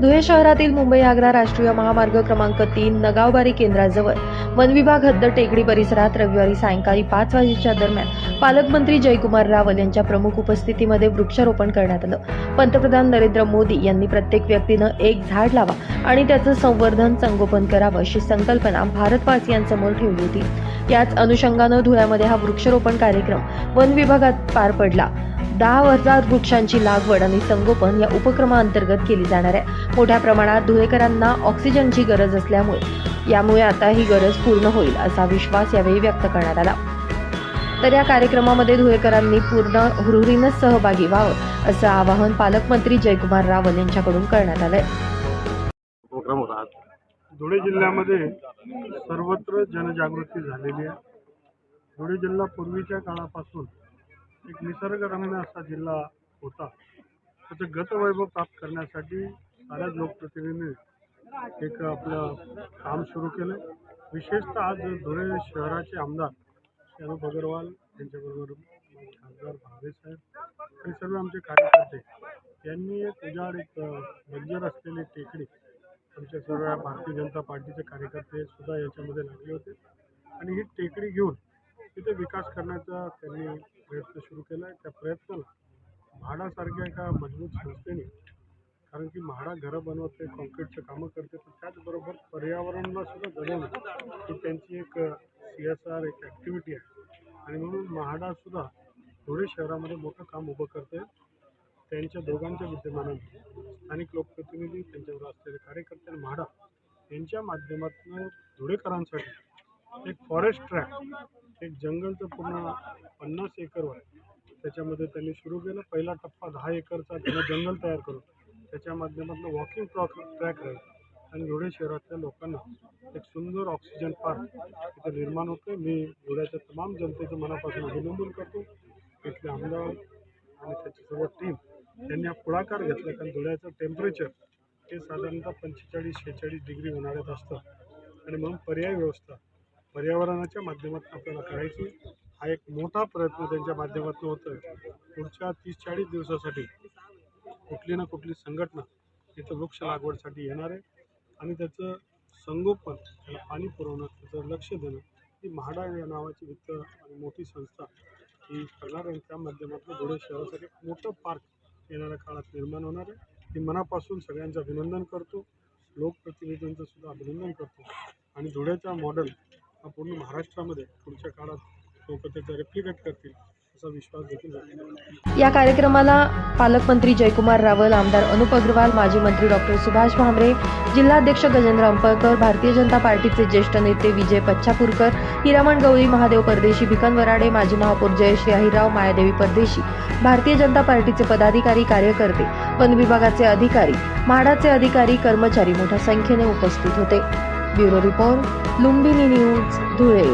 धुळे शहरातील मुंबई आग्रा राष्ट्रीय महामार्ग क्रमांक तीन नगावबारी केंद्राजवळ. वन विभाग हद्द टेकडी परिसरात रविवारी सायंकाळी पाच वाजेच्या दरम्यान पालकमंत्री जयकुमार रावल यांच्या प्रमुख उपस्थितीमध्ये वृक्षारोपण करण्यात आलं. पंतप्रधान नरेंद्र मोदी यांनी प्रत्येक व्यक्तीनं एक झाड लावा आणि त्याचं संवर्धन संगोपन करावं अशी संकल्पना भारतवासियांसमोर ठेवली होती. याच अनुषंगानं धुळ्यामध्ये हा वृक्षारोपण कार्यक्रम वन विभागात पार पडला. दहा हजार वृक्षांची लागवड आणि संगोपन या उपक्रमाअंतर्गत केली जाणार आहे. मोठ्या प्रमाणात धुळेकरांना ऑक्सिजनची गरज असल्यामुळे यामुळे आता ही गरज पूर्ण होईल असा विश्वास यावेळी व्यक्त करण्यात आला. तर या कार्यक्रमामध्ये धुळेकरांनी पूर्ण हुरहुरीनं सहभागी व्हावं असं आवाहन पालकमंत्री जयकुमार रावल यांच्याकडून करण्यात आलंय. धुळे जिल्ह्यामध्ये सर्वत्र जनजागृती झालेली आहे. धुळे जिल्हा पूर्वीच्या काळापासून एक निसर्गरम्य असा जिल्हा होता. त्याचं गतवैभव प्राप्त करण्यासाठी साऱ्याच लोकप्रतिनिधींनी एक आपलं काम सुरू केलं. विशेषतः आज धुळे शहराचे आमदार श्री अनुप अग्रवाल यांच्याबरोबर खासदार भावे साहेब आणि सर्व आमचे कार्यकर्ते यांनी एक उजाड एक बंजर असलेली टेकडी आमच्या सर्व भारतीय जनता पार्टीचे कार्यकर्ते सुद्धा याच्यामध्ये लागले होते. आणि ही टेकडी घेऊन तिथे विकास करण्याचा त्यांनी प्रयत्न सुरू केला आहे त्या प्रयत्नाला म्हाडासारख्या एका मजबूत संस्थेने कारण की म्हाडा घरं बनवते कॉन्क्रीटचं कामं करते पण त्याचबरोबर पर्यावरणाला सुद्धा जगवणं ही त्यांची एक सी एस आर एक ॲक्टिव्हिटी आहे. आणि म्हणून म्हाडासुद्धा धुळे शहरामध्ये मोठं काम उभं करते त्यांच्या दोघांच्या विद्यमानाने स्थानिक लोकप्रतिनिधी त्यांच्यावर असलेले कार्यकर्ते आणि म्हाडा यांच्या माध्यमातून धुळेकरांसाठी एक फॉरेस्ट ट्रॅक एक जंगलचं पूर्ण पन्नास एकरवर आहे. त्याच्यामध्ये त्यांनी सुरू केलं. पहिला टप्पा दहा एकरचा. त्यांना जंगल तयार करून त्याच्या माध्यमातून वॉकिंग ट्रॉक ट्रॅक राहील. आणि धुळे शहरातल्या लोकांना एक सुंदर ऑक्सिजन पार्क इथं निर्माण होतं मी धुळ्याच्या तमाम जनतेचं मनापासून अभिनंदन करतो. इथले आमदार आणि त्याची सर्व टीम त्यांनी हा पुढाकार घेतला. कारण धुळ्याचं टेम्परेचर हे साधारणतः पंचेचाळीस शेहेचाळीस डिग्री उन्हाळ्यात असतं. आणि म्हणून पर्याय व्यवस्था पर्यावरणाच्या माध्यमातून आपल्याला करायची हा एक मोठा प्रयत्न त्यांच्या माध्यमातून होतो आहे पुढच्या तीस चाळीस दिवसासाठी कुठली ना कुठली संघटना तिथं वृक्ष लागवडसाठी येणार आहे आणि त्याचं संगोपन त्याला पाणी पुरवणं त्याचं लक्ष देणं ही म्हाडा या नावाची वित्त आणि मोठी संस्था ही करणार आहे. आणि त्या माध्यमातून धुळे शहरासाठी मोठं पार्क येणाऱ्या काळात निर्माण होणार आहे. मी मनापासून सगळ्यांचं अभिनंदन करतो. लोकप्रतिनिधींचं सुद्धा अभिनंदन करतो. आणि धुळ्याचा मॉडेल हा पूर्ण महाराष्ट्रामध्ये पुढच्या काळात लोक त्याचा रेप्लिकेट करतील असा विश्वास देखील या कार्यक्रमाला पालकमंत्री जयकुमार रावल आमदार अनुप अग्रवाल माजी मंत्री डॉक्टर सुभाष भामरे जिल्हाध्यक्ष गजेंद्र अंपळकर भारतीय जनता पार्टीचे ज्येष्ठ नेते विजय पच्छापूरकर हिरामण गवळी महादेव परदेशी भिकन वराडे माजी महापौर जयश्री अहिराव मायादेवी परदेशी भारतीय जनता पार्टीचे पदाधिकारी कार्यकर्ते वन विभागाचे अधिकारी म्हाडाचे अधिकारी कर्मचारी मोठ्या संख्येने उपस्थित होते. Bureau report Lumbini news Dhule.